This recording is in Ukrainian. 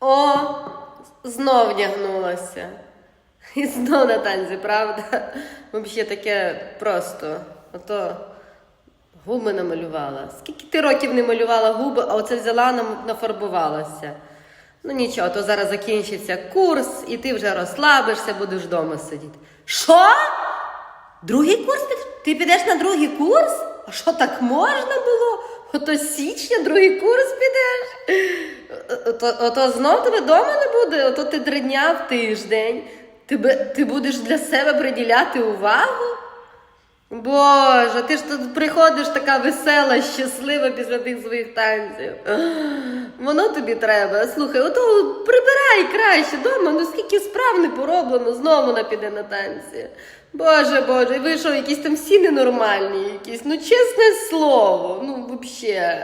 О, знов вдягнулася. І знов на танці, правда? Взагалі таке просто. Ото губи намалювала. Скільки ти років не малювала губи, а оце взяла нафарбувалася. Ну нічого, то зараз закінчиться курс, і ти вже розслабишся, будеш вдома сидіти. Що? Другий курс? Ти, підеш на другий курс? А що так можна було? Ото січня другий курс підеш? Ото, ото знов тебе вдома не буде, ото ти три дня в тиждень. Ти, ти будеш для себе приділяти увагу? Боже, ти ж тут приходиш така весела, щаслива після тих своїх танців. Воно тобі треба. Слухай, ото прибирай краще дома, ну скільки справ не пороблено, знову вона піде на танці. Боже, Боже, і ви що, якісь там всі ненормальні, якісь, ну чесне слово, ну взагалі.